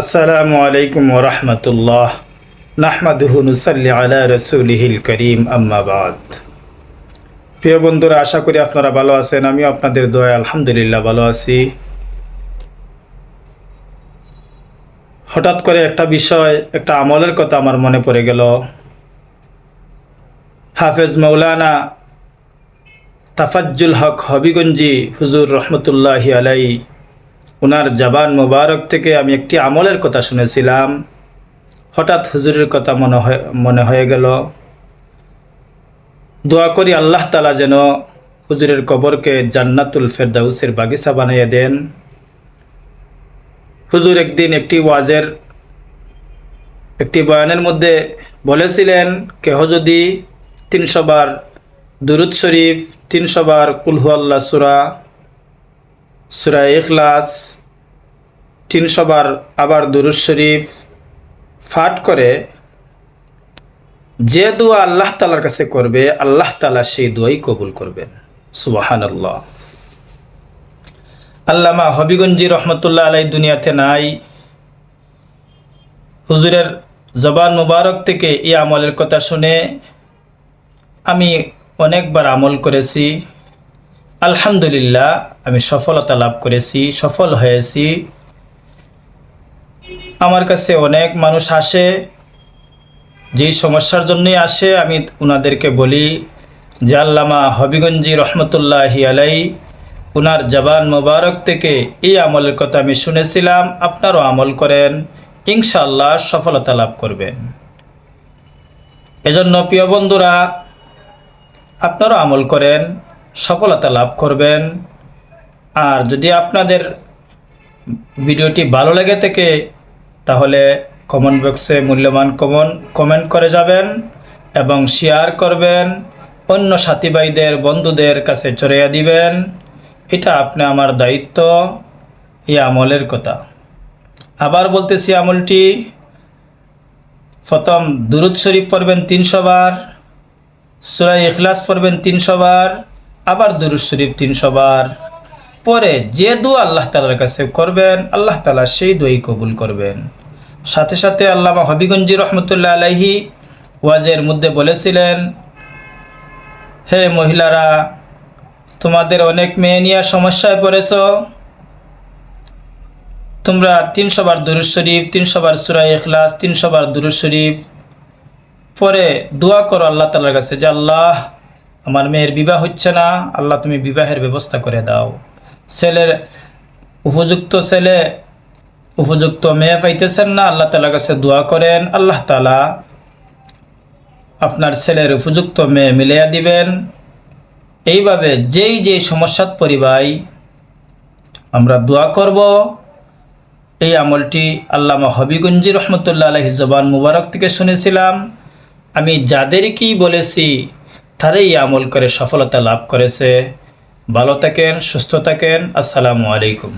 আসসালামু আলাইকুম ওরহমতুল্লাহ নাহমাদুহু নুসাল্লি আলা রসুলিহিল করিম আম্মাবাদ প্রিয় বন্ধুরা, আশা করি আপনারা ভালো আছেন। আমিও আপনাদের দোয়া আলহামদুলিল্লাহ ভালো আছি। হঠাৎ করে একটা বিষয়, একটা আমলের কথা আমার মনে পড়ে গেল। হাফেজ মৌলানা তাফাজ্জুল হক হবিগঞ্জি হুজুর রহমতুল্লাহি আলাই ওনার জবান মোবারক থেকে আমি একটি আমলের কথা শুনেছিলাম। হঠাৎ হুজুরের কথা মনে হয়, মনে হয়ে গেল। দোয়া করি আল্লাহ তালা যেন হুজুরের কবরকে জান্নাতুল ফেরদাউসের বাগিচা বানিয়ে দেন। হুজুর একদিন একটি ওয়াজের, একটি বয়ানের মধ্যে বলেছিলেন, কেহ যদি তিনশো বার দুরুদ শরীফ, তিনশো বার কুলহু আল্লাহ সুরা সুরা ইখলাস তিনশো বার আবার দুরুদ শরীফ ফাট করে, যে দোয়া আল্লাহ তালার কাছে করবে, আল্লাহ তালা সেই দোয়াই কবুল করবেন। সুবাহান আল্লাহ আল্লামা হবিগঞ্জি রহমতুল্লাহ আলাই দুনিয়াতে নাই। হুজুরের জবান মুবারক থেকে এই আমলের কথা শুনে আমি অনেকবার আমল করেছি। আলহামদুলিল্লাহ, আমি সফলতা লাভ করেছি, সফল হয়েছি। আমার কাছে অনেক মানুষ আসে, যেই সমস্যার জন্যই আসে, আমি ওনাদেরকে বলি যে, আল্লামা হবিগঞ্জি রহমতুল্লাহি আলাই ওনার জবান মোবারক থেকে এই আমলের কথা আমি শুনেছিলাম, আপনারও আমল করেন ইনশাল্লাহ সফলতা লাভ করবেন। এজন্য প্রিয় বন্ধুরা, আপনারও আমল করেন সফলতা লাভ করবেন। আর যদি আপনাদের ভিডিওটি ভালো লেগে থাকে, তাহলে কমেন্ট বক্সে মূল্যবান কমন কমেন্ট করে যাবেন এবং শেয়ার করবেন। অন্য সাথী ভাইদের, বন্ধুদের কাছে চড়িয়ে দিবেন। এটা আপনি আমার দায়িত্ব, এই আমলের কথা। আবার বলতেছি আমলটি। প্রথম দুরুদ শরীফ পড়বেন তিনশো বার সুরাই ইখলাস পড়বেন তিনশো বার আবার দুরুদ শরীফ তিনশো বার পরে যে দোয়া আল্লাহ তালার কাছে করবেন, আল্লাহ তালা সেই দোয়াই কবুল করবেন। সাথে সাথে আল্লামা হবিগঞ্জি রহমতুল্লাহ আলাহি ওয়াজের মধ্যে বলেছিলেন, হে মহিলারা, তোমাদের অনেক মেয়ে নিয়ে সমস্যায় পড়েছ। তোমরা তিনশো বার দুরুদ শরীফ তিনশো বার সুরাই এখলাস তিনশো বার দুরুদ শরীফ। পরে দোয়া করো আল্লাহ তালার কাছে যে, আল্লাহ আমার মেয়ের বিবাহ হচ্ছে না, আল্লাহ তুমি বিবাহের ব্যবস্থা করে দাও। ছেলের উপযুক্ত ছেলে, উপযুক্ত মেয়ে পাইতেছেন না, আল্লাহ তালার কাছে দোয়া করেন, আল্লাহ তালা আপনার ছেলের উপযুক্ত মেয়ে মিলিয়া দিবেন। এইভাবে যেই যেই সমস্যাত পরিবাই আমরা দোয়া করব, এই আমলটি আল্লামা হবিগঞ্জি রহমতুল্লাহ আলহি জবান মুবারক থেকে শুনেছিলাম। আমি যাদেরকেই বলেছি তারাই আমল করে সফলতা লাভ করেছে। ভালো থাকেন সুস্থ থাকেন। আসসালামু আলাইকুম।